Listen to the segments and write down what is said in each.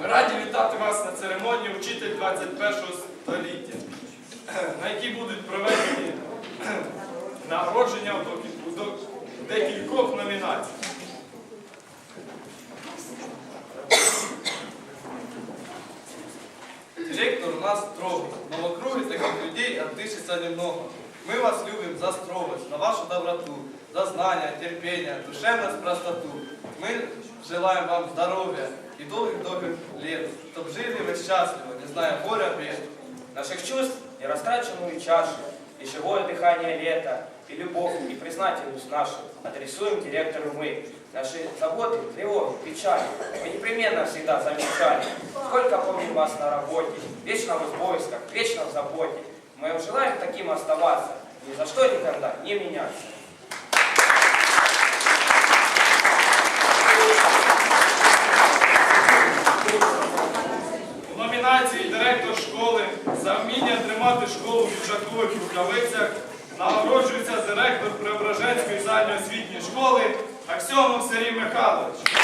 Ми раді вітати вас на церемонії Вчитель 21 століття, на якій будуть проведені нагородження у доки- декількох номінаціях. Директор нас строгий, в таких людей отдышится немного. Мы вас любим за строгость, за вашу доброту, за знания, терпение, душевность, простоту. Мы желаем вам здоровья и долгих-долгих лет, чтобы жили вы счастливо, не зная горя, бед. Наших чувств и растраченную чашу, и живое дыхание лета, и любовь, и признательность нашу адресуем директору мы. Наши заботы, тревоги, печали мы непременно всегда замечали. Сколько помним вас на работе, вечно вы в поисках, вечно в заботе. Мы желаем таким оставаться, ни за что никогда не меняться. Аксьонов Сергій Михайлович.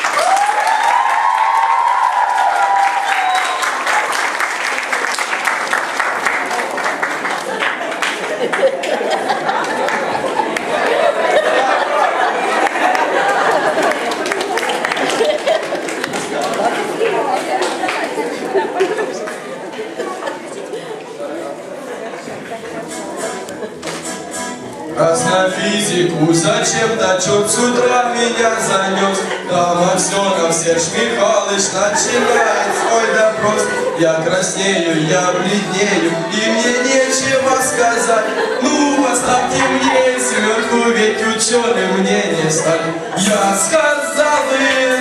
Физику зачем-то чёрт с утра меня занес Там Аксенов Серж Михайлович начинает свой допрос. Я краснею, я бледнею, и мне нечего сказать. Ну, поставьте мне сверху, ведь ученым мне не стать. Я сказал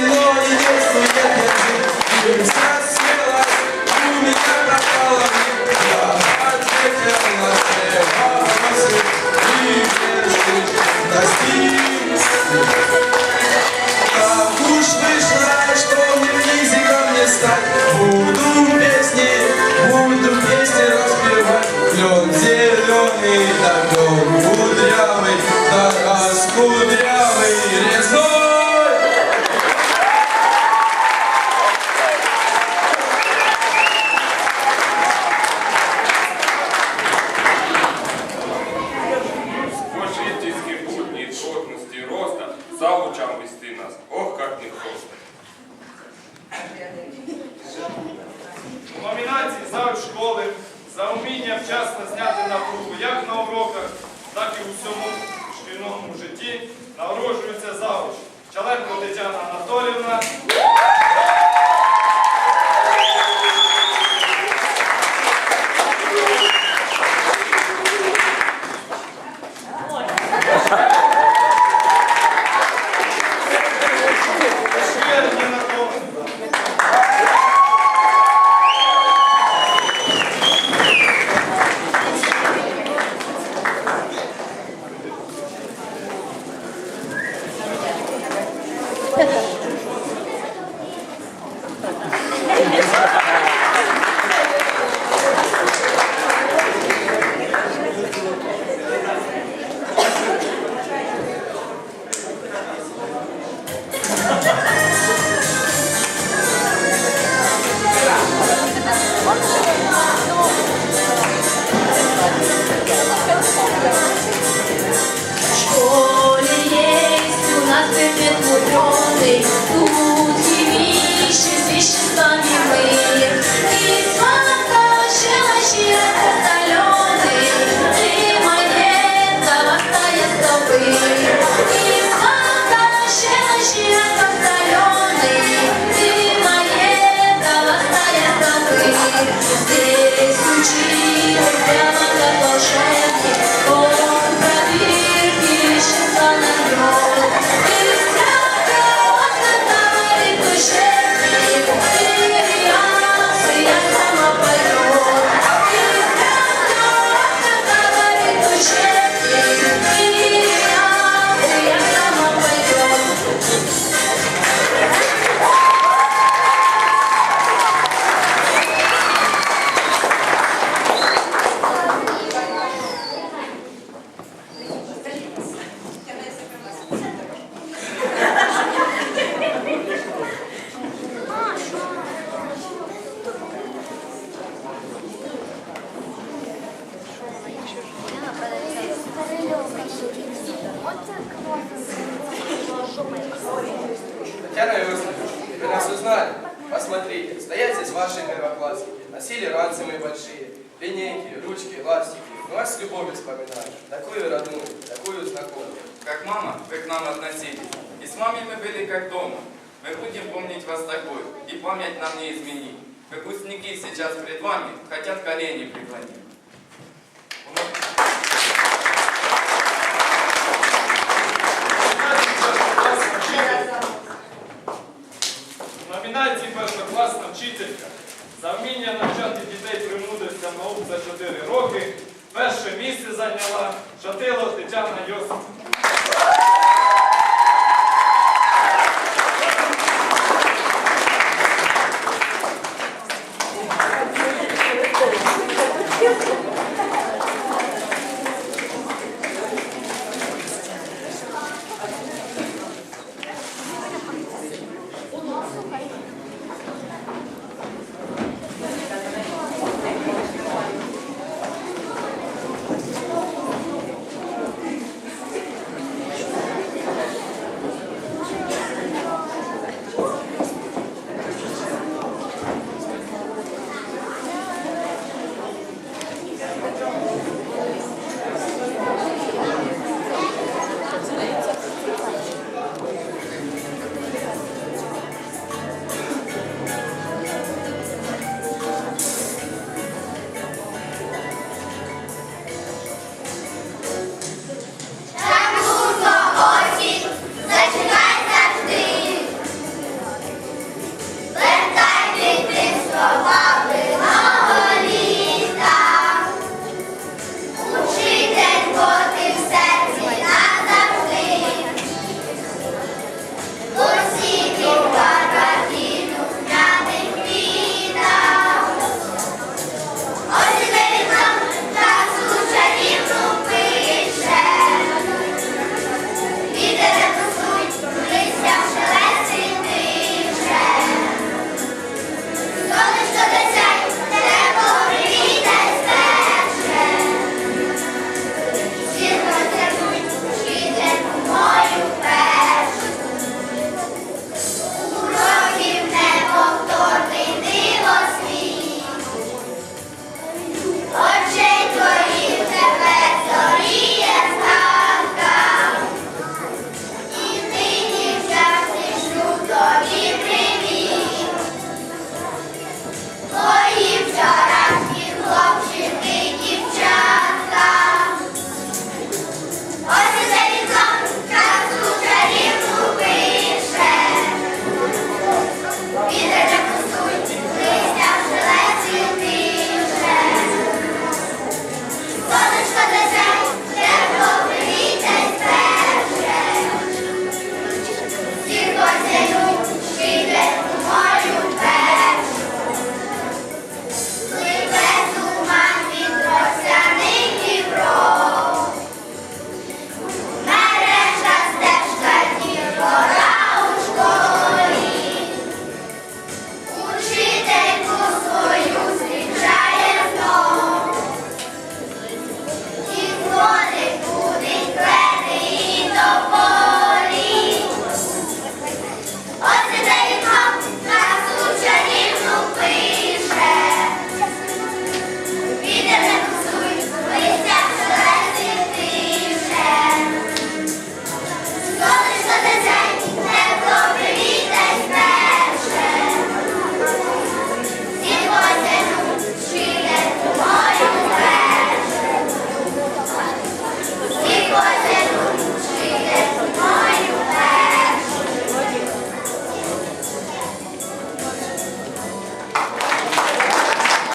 но не действует раскудрявый резной. Учительські будні, точності, і роста, завучам вести нас. Ох, как не просто. У номінації завуч школи за вміння вчасно зняти напругу як на уроках, так і у всьому шкільному житті нагороджується завуч Чаленко Тетяна Анатолівна. Знали? Посмотрите, стоят здесь ваши первоклассники, носили ранцевые большие, линейки, ручки, ластики. Ну, вас с любовью вспоминают. Такую родную, такую знакомую. Как мама, вы к нам относились. И с вами мы были как дома. Мы будем помнить вас такой, и память нам не изменить. Выпускники сейчас пред вами хотят колени преклонить. Наук за 4 роки перше місце зайняла Шатило Тетяна Йосипівна.